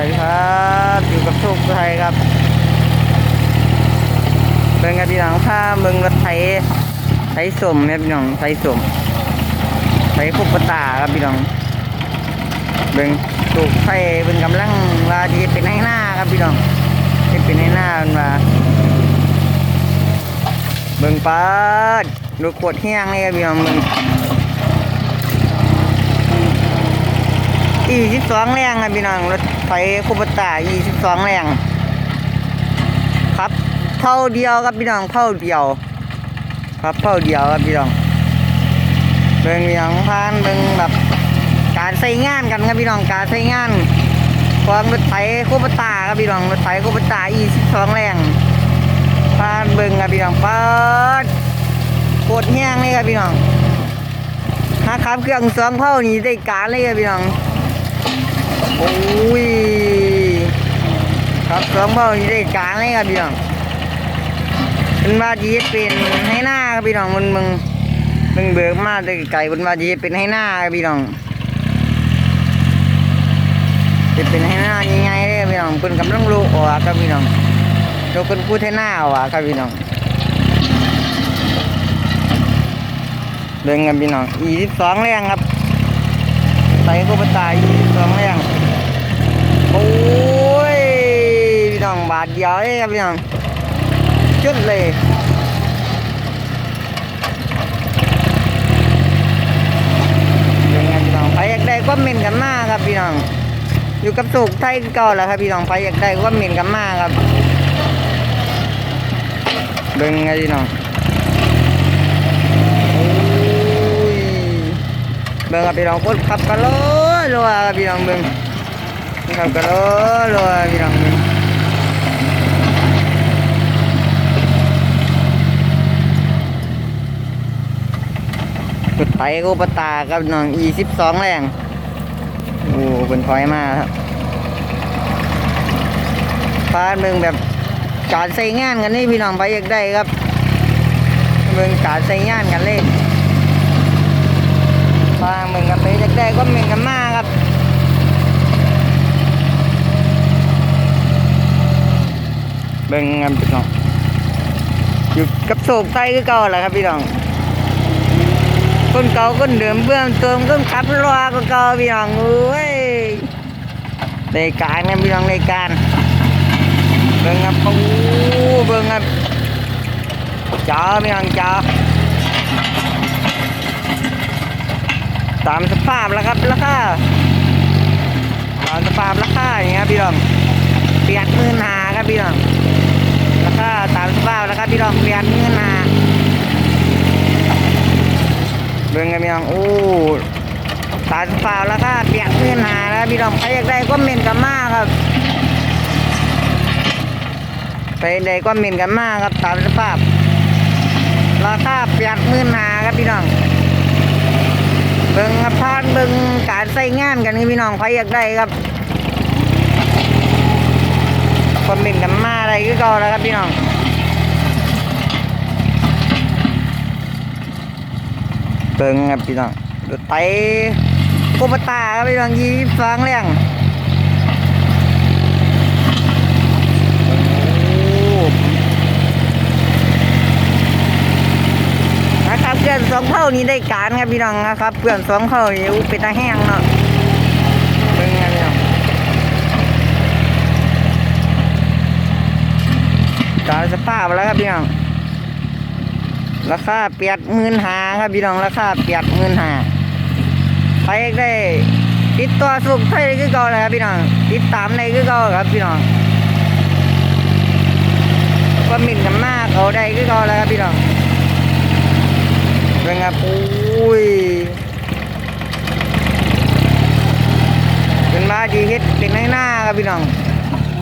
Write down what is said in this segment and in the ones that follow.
วัสดีครับอยู่กับโชคไทยครับเป็นไงพี่น้องถ้าเมืองรถไถไถสมเนี่ยพี่น้องไถสมไถคุปตาครับพี่น้องเบิ่งถูกไฟเป็นกำลังว่าที่เป็นให้หน้าครับพี่น้องที่เป็นให้หน้ามันว่าเบิ่งปาดดูขวดเฮี้ยงนี่ครับพี่น้องเบิ่ง อีสิบสองแรงครับพี่น้องรถไฟคูปตาอีสิบสองแรงครับเท่าเดียวครับพี่น้องเท่าเดียว ครับเท่าเดียวครับพี่น้องเบิ่งพี่น้องพานเบิ่งแบบการใช้งานกันครับพี่น้องการใช้งานของรถไฟคูปตาครับพี่น้องรถไฟคูปตาอีสิบสองแรงพานเบิ่งครับพี่น้องเปิดกดแห้งเลยครับพี่น้องถ้าขับเครื่องสองเท่านี้ได้การเลยครับพี่น้อง โอ้ยครับสองเบาได้การเลยครับพี่น้องเป็นว่าจีเป็นให้หน้าครับพี่น้องมันมึงมึงเบิกมาได้ไก่เป็นว่าจีเป็นให้หน้าครับพี่น้องจะเป็นให้หน้ายังไงเลยพี่น้องเป็นกำลังลูกออกครับพี่น้องเราเป็นพูดให้หน้าออกครับพี่น้องเดินกันพี่น้องอีสิบสองแรงครับใส่กูไปตาอีกสองแรง ยพี่น้องบาทเดียวเองครับพี่น้องจุดเลยเป็นไงพี่น้องไปอยากได้ก็เมนกันมากครับพี่น้อง อยู่กับสุกไทยคือเก่าแล้วครับพี่น้องไปอยากได้ก็เมนกันมากครับเบิ่งไงพี่น้องเบิ่งครับพี่น้องคนขับกันโลรัวครับพี่น้องเบิ่ง ขับกันโลรัวพี่น้องสุดไทยกูปตากับน้องอีสิบสองแรงโอ้เป็นถอยมากครับฟ้าเบิ่งแบบการใส่งานกันนี่พี่น้องไปอยากได้ครับเบิ่งการใส่งานกันเลยมาเหมือนกันไปจากได้ก็เมือนกันมากครับ เบิ่งกันพี่น้องอยู่กับโศกไทยคือเก่าแหละครับพี่น้องคนเก่าคนเดิมเบื้องเติมคนขับรอก็เก่าพี่น้องเอ้ยรายการกันพี่น้องรายการเบิ่งครับโอ้เบิ่งครับจ้าพี่น้องจ้าตามสภาพแล้วครับราคาตามสภาพราคาอย่างเงี้ยพี่น้องเปลี่ยนมื่นหาครับพี่น้องาแล้วครับพี่น้องเปลี่ยนหมื่นหาเบิ่งกันพี่น้องโอ้ตามสภาพราคาเปลี่ยนหมื่นหาแล้วพี่น้องใครอยากได้ก็เมนกันมากครับไปใดก็เมนกันมากครับตามสภาพราคาเปลี่ยนหมื่นหาครับพี่น้องเบิ่งครับพานเบิ่งการใส่งานกันนี่พี่น้องใครอยากได้ครับคอมเมนต์กันมาอะไรก็แล้วครับพี่น้อง เบิ่งครับพี่น้องรถไถกุปตาครับพี่น้องยี่ฟางแรงโอ้นะครับเพื่อนสองเท่านี้ได้การครับพี่น้องนะครับเพื่อนสองเท่านี้เป็นตาแห้งเนาะเป็นไงพี่น้องตามสภาพแล้วครับพี่น้อง ราคาเปียดหมื่นหาครับพี่น้องราคาเปียดหมื่นหาไปได้ติดต่อสุกไทยคือเก่าเลยครับพี่น้องติดตามในคือเก่าครับพี่น้องก็มินกันมากเขาได้คือเก่าเลยครับพี่น้องเป็นไงอุ้ยเป็นมาดีเฮ็ดเป็นห้หน้าครับพี่น้อง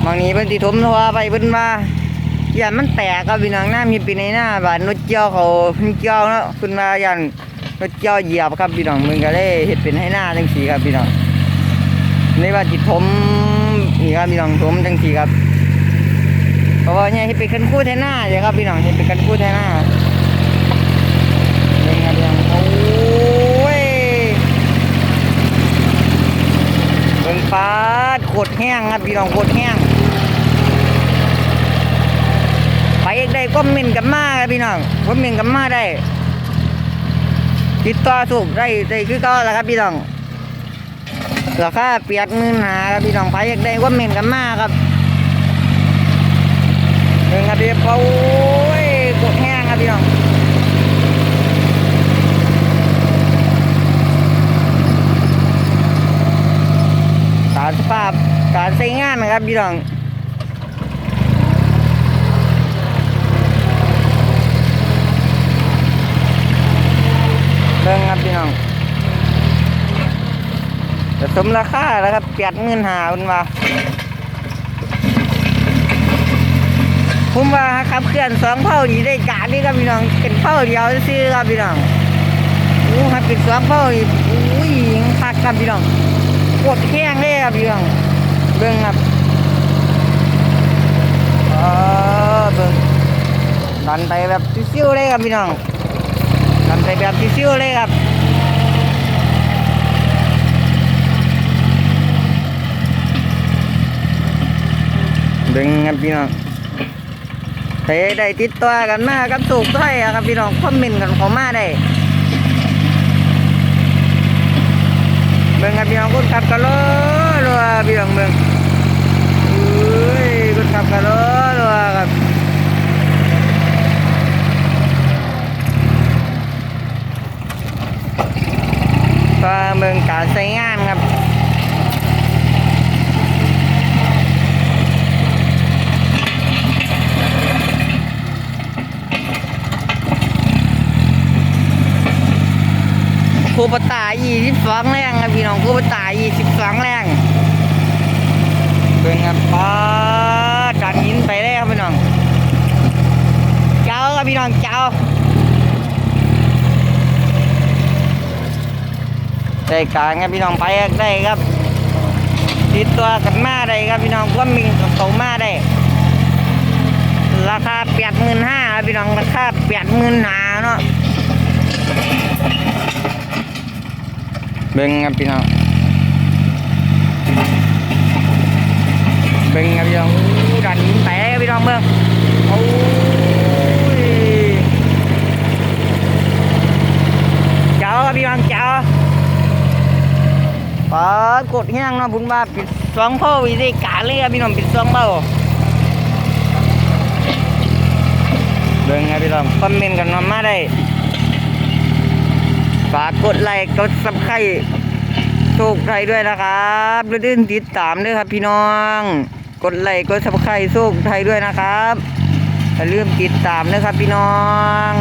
บางนี้เป็นติถมทัวไปเป็นมา ยันมันแตกครับพี่น้องหน้ามีเป็นในหน้าบาดนดเจียวเขาพิ่เจียวเนาะคุณมายันนดเจียวเหยียบครับพี่น้องมึงก็ได้เฮ็ดเป็นให้หน้าจังสีครับพี่น้องนี่ว่าจิตถมนี่ครับพี่น้องถมจังสีครับเพราะว่าเนี่ยเฮ็ดเป็นคันคู่แทนหน้าเลยครับพี่น้องเฮ็ดเป็นคันคู่แทนหน้าเป็นไงบ้างโอ้ยเบิ่งฟ้าโคตรแห้งครับพี่น้องโคตรแห้ง เอกได้ก็มินกันมาครับพี่น้องก็มินกันมาได้ ติดต่อถูกได้ได้คือก็แล้วครับพี่น้องราคาเปียดมื่นหาครับพี่น้องไปเอกได้ก็มินกันมาครับเบิ่งครับพี่เขาโอ้ยโคตรแห้งครับพี่น้องตามสภาพการใช้งานนะครับพี่น้องเบิ่งครับพี่น้อง จะสมราคาแล้วครับเปียดเงินหาคุณว่าผมว่าขับเคลื่อนสองเผ่านี้ได้การนี่ครับพี่น้องเป็นเผ่าเดียวซื้อครับพี่น้องโอ้ครับเป็นสองเผ่านี่อุ้ยคักครับพี่น้องกดแข้งเลยครับพี่น้องเบิ่งครับเออเบิ่งดันไปแบบซิ่วๆเลยครับพี่น้องดันไปแบบซิ่วๆเลยครับ เบิ่งครับพี่น้องไปได้ติดตัวกันมากับสูกถ้อยอะครับพี่น้องคอมเมนต์กันเของมาได้เบิ่งครับพี่น้องคนขับกะโลรัวพี่น้องเบิ่งอุ้ยคนขับกะโลรัวครับก็เบิ่งการใช้งานครับ คูปตา22แรงครับพี่น้องคูปตา22แรงเบิ่งครับป้าดดันหินไปเลยครับพี่น้อง เจ้าครับพี่น้องเจ้าได้การครับพี่น้องไปได้ครับติดตัวกันมาได้ครับพี่น้องก็มีกับเขามาได้ราคาแปดหมื่นห้าครับพี่น้องราคาแปดหมื่นหาเนาะ เบ่งครับพี่น้องเบ่งครับพี่น้องดันแตกครับพี่น้องเบิ่งโอ้ยเจ้าพี่น้องเจ้าปากดแห้งนะบุญบาปิดสองเผ่าวิธีกาเลยครับพี่น้องปิดสองเผ่าเบิ่งครับพี่น้องคอมเมนต์กันมามาได้ ฝากกดไลค์กดซับไครโชคไทยด้วยนะครับแล้วดึงติดตามด้วยครับพี่น้อง กดไลค์กดซับไครโชคไทยด้วยนะครับอย่าลืมติดตามนะครับพี่น้อง